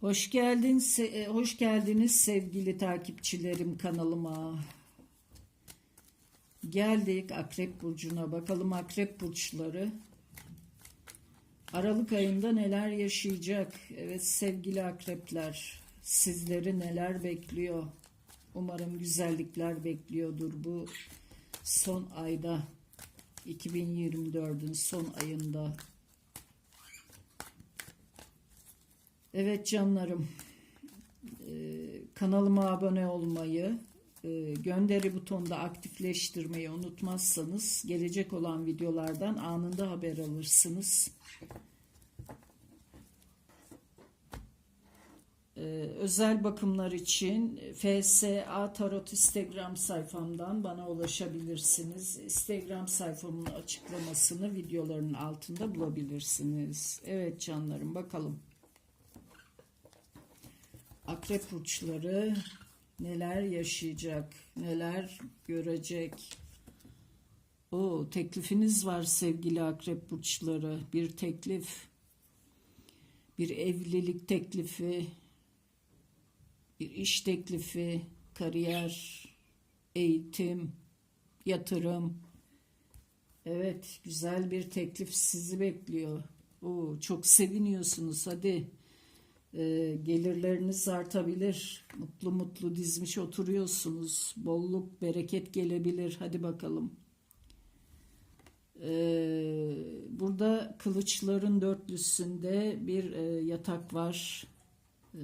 Hoş geldin, e, hoş geldiniz sevgili takipçilerim kanalıma. Geldik Akrep burcuna. Bakalım Akrep burçları Aralık ayında neler yaşayacak? Evet sevgili akrepler, sizleri neler bekliyor? Umarım güzellikler bekliyordur bu son ayda. 2024'ün son ayında. Evet canlarım, Ee, kanalıma abone olmayı, e, gönderi butonda aktifleştirmeyi unutmazsanız gelecek olan videolardan anında haber alırsınız. Ee, özel bakımlar için FSA Tarot Instagram sayfamdan bana ulaşabilirsiniz. Instagram sayfamın açıklamasını videoların altında bulabilirsiniz. Evet canlarım bakalım. Akrep burçları neler yaşayacak, neler görecek. O teklifiniz var sevgili akrep burçları. Bir teklif, bir evlilik teklifi, bir iş teklifi, kariyer, eğitim, yatırım. Evet, güzel bir teklif sizi bekliyor. Oo, çok seviniyorsunuz. Hadi e, gelirleriniz artabilir. Mutlu mutlu dizmiş oturuyorsunuz. Bolluk, bereket gelebilir. Hadi bakalım. Ee, burada kılıçların dörtlüsünde bir e, yatak var. Ee,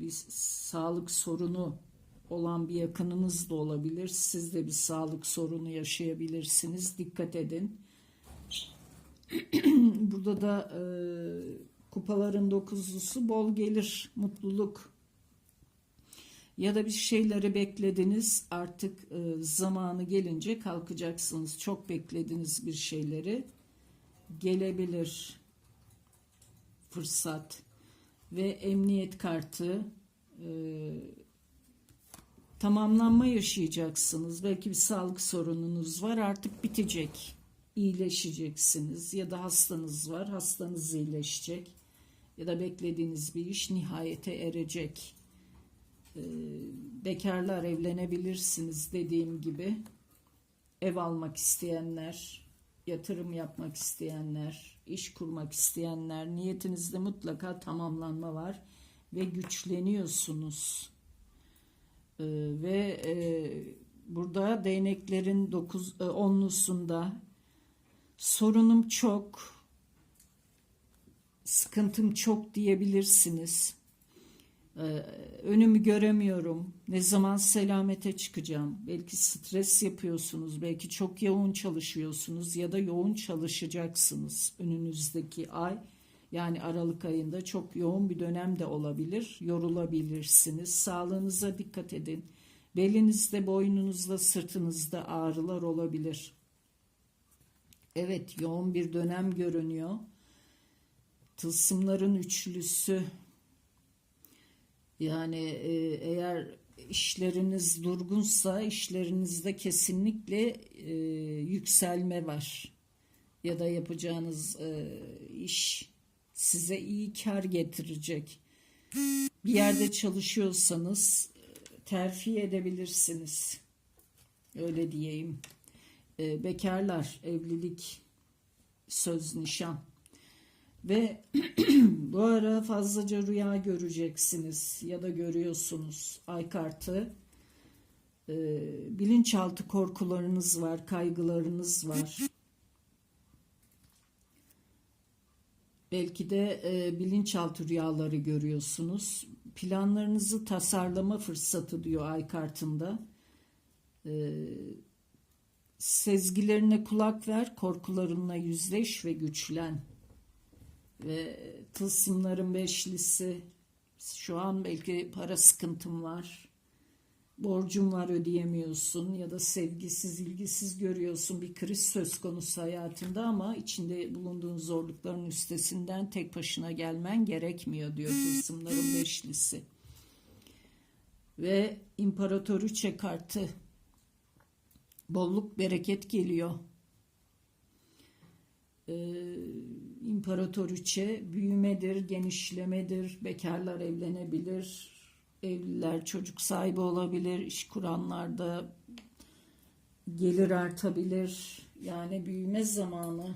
bir sağlık sorunu olan bir yakınınız da olabilir. Siz de bir sağlık sorunu yaşayabilirsiniz. Dikkat edin. Burada da e, kupaların dokuzlusu bol gelir, mutluluk. Ya da bir şeyleri beklediniz artık e, zamanı gelince kalkacaksınız. Çok beklediğiniz bir şeyleri gelebilir fırsat ve emniyet kartı e, tamamlanma yaşayacaksınız. Belki bir sağlık sorununuz var artık bitecek. İyileşeceksiniz ya da hastanız var hastanız iyileşecek ya da beklediğiniz bir iş nihayete erecek. E, bekarlar evlenebilirsiniz dediğim gibi. Ev almak isteyenler, yatırım yapmak isteyenler, iş kurmak isteyenler niyetinizde mutlaka tamamlanma var ve güçleniyorsunuz. Ee, ve e, burada değneklerin dokuz, e, onlusunda sorunum çok, sıkıntım çok diyebilirsiniz. Ee, önümü göremiyorum. Ne zaman selamete çıkacağım? Belki stres yapıyorsunuz, belki çok yoğun çalışıyorsunuz ya da yoğun çalışacaksınız önünüzdeki ay. Yani Aralık ayında çok yoğun bir dönem de olabilir. Yorulabilirsiniz. Sağlığınıza dikkat edin. Belinizde, boynunuzda, sırtınızda ağrılar olabilir. Evet, yoğun bir dönem görünüyor. Tılsımların üçlüsü yani e, eğer işleriniz durgunsa işlerinizde kesinlikle e, yükselme var. Ya da yapacağınız e, iş size iyi kar getirecek. Bir yerde çalışıyorsanız e, terfi edebilirsiniz. Öyle diyeyim. E, bekarlar, evlilik, söz, nişan. Ve bu ara fazlaca rüya göreceksiniz ya da görüyorsunuz. Ay kartı. Ee, bilinçaltı korkularınız var, kaygılarınız var. Belki de e, bilinçaltı rüyaları görüyorsunuz. Planlarınızı tasarlama fırsatı diyor ay kartında. Ee, sezgilerine kulak ver, korkularınla yüzleş ve güçlen ve tılsımların beşlisi. Şu an belki para sıkıntım var. Borcum var ödeyemiyorsun ya da sevgisiz ilgisiz görüyorsun. Bir kriz söz konusu hayatında ama içinde bulunduğun zorlukların üstesinden tek başına gelmen gerekmiyor diyor tılsımların beşlisi. Ve imparatoriçe kartı bolluk bereket geliyor. E, imparatoriçe büyümedir, genişlemedir, bekarlar evlenebilir, evliler çocuk sahibi olabilir, iş kuranlar da gelir artabilir. Yani büyüme zamanı,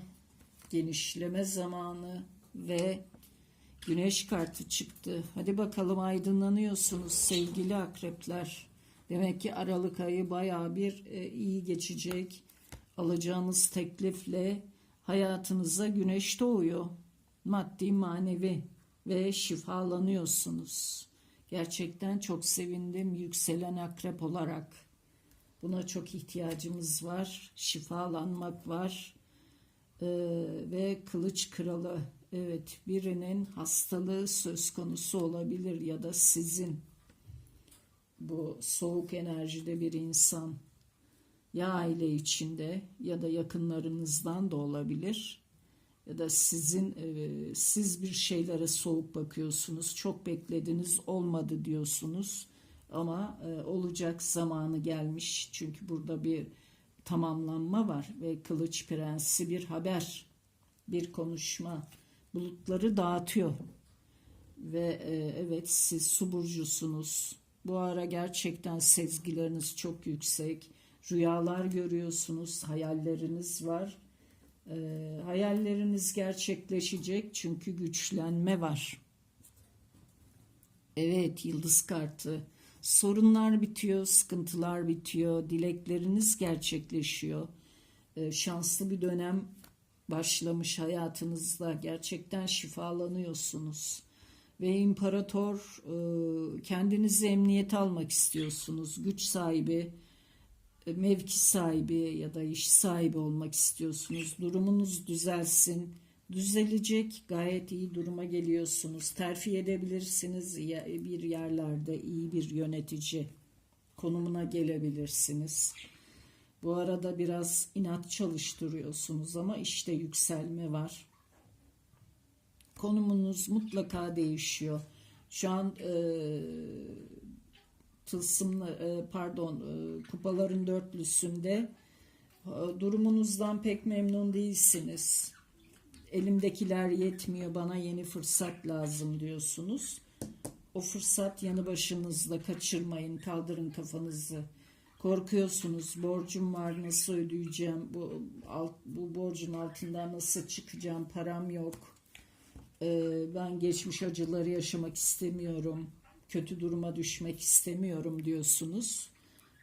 genişleme zamanı ve güneş kartı çıktı. Hadi bakalım aydınlanıyorsunuz sevgili akrepler. Demek ki Aralık ayı bayağı bir e, iyi geçecek. Alacağınız teklifle hayatınıza güneş doğuyor. Maddi, manevi ve şifalanıyorsunuz. Gerçekten çok sevindim yükselen akrep olarak. Buna çok ihtiyacımız var. Şifalanmak var. Ee, ve kılıç kralı. Evet birinin hastalığı söz konusu olabilir ya da sizin bu soğuk enerjide bir insan ya aile içinde ya da yakınlarınızdan da olabilir ya da sizin e, siz bir şeylere soğuk bakıyorsunuz çok beklediniz olmadı diyorsunuz ama e, olacak zamanı gelmiş. Çünkü burada bir tamamlanma var ve kılıç prensi bir haber bir konuşma bulutları dağıtıyor. Ve e, evet siz su burcusunuz. Bu ara gerçekten sezgileriniz çok yüksek rüyalar görüyorsunuz hayalleriniz var. E, hayalleriniz gerçekleşecek çünkü güçlenme var. Evet yıldız kartı. Sorunlar bitiyor sıkıntılar bitiyor dilekleriniz gerçekleşiyor. E, şanslı bir dönem başlamış hayatınızda gerçekten şifalanıyorsunuz. Ve imparator e, kendinizi emniyet almak istiyorsunuz. Güç sahibi mevki sahibi ya da iş sahibi olmak istiyorsunuz. Durumunuz düzelsin. Düzelecek. Gayet iyi duruma geliyorsunuz. Terfi edebilirsiniz. Bir yerlerde iyi bir yönetici konumuna gelebilirsiniz. Bu arada biraz inat çalıştırıyorsunuz ama işte yükselme var. Konumunuz mutlaka değişiyor. Şu an e, tılsımlı e, pardon e, kupaların dörtlüsünde e, durumunuzdan pek memnun değilsiniz. Elimdekiler yetmiyor bana yeni fırsat lazım diyorsunuz. O fırsat yanı başınızda kaçırmayın kaldırın kafanızı. Korkuyorsunuz borcum var nasıl ödeyeceğim bu, alt, bu borcun altından nasıl çıkacağım param yok. Ee, ben geçmiş acıları yaşamak istemiyorum. Kötü duruma düşmek istemiyorum diyorsunuz.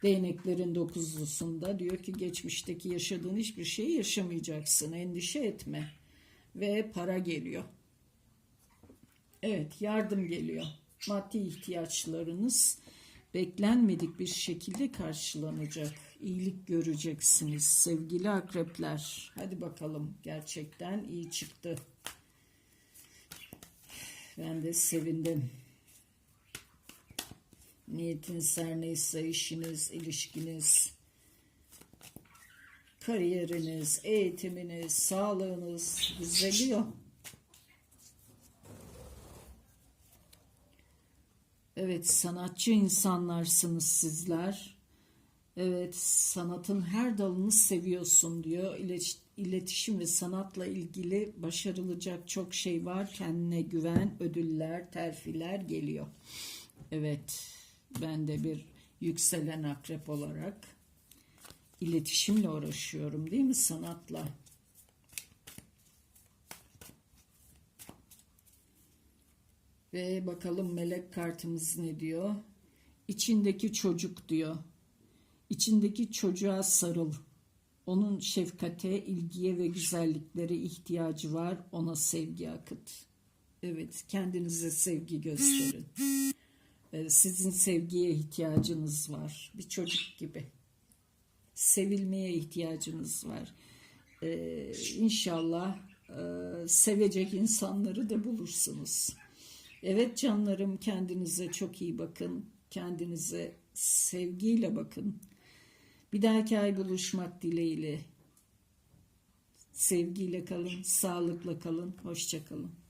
Değneklerin dokuzlusunda diyor ki geçmişteki yaşadığın hiçbir şeyi yaşamayacaksın. Endişe etme. Ve para geliyor. Evet yardım geliyor. Maddi ihtiyaçlarınız beklenmedik bir şekilde karşılanacak. İyilik göreceksiniz sevgili akrepler. Hadi bakalım gerçekten iyi çıktı. Ben de sevindim. Niyetiniz her neyse işiniz, ilişkiniz, kariyeriniz, eğitiminiz, sağlığınız düzeliyor. Evet, sanatçı insanlarsınız sizler. Evet, sanatın her dalını seviyorsun diyor. İlet- İletişim ve sanatla ilgili başarılacak çok şey var. Kendine güven, ödüller, terfiler geliyor. Evet, ben de bir yükselen akrep olarak iletişimle uğraşıyorum değil mi sanatla? Ve bakalım melek kartımız ne diyor? İçindeki çocuk diyor. İçindeki çocuğa sarıl. Onun şefkate, ilgiye ve güzelliklere ihtiyacı var. Ona sevgi akıt. Evet, kendinize sevgi gösterin. Ee, Sizin sevgiye ihtiyacınız var. Bir çocuk gibi. Sevilmeye ihtiyacınız var. Ee, inşallah e, sevecek insanları da bulursunuz. Evet canlarım kendinize çok iyi bakın. Kendinize sevgiyle bakın. Bir dahaki ay buluşmak dileğiyle. Sevgiyle kalın, sağlıkla kalın, hoşça kalın.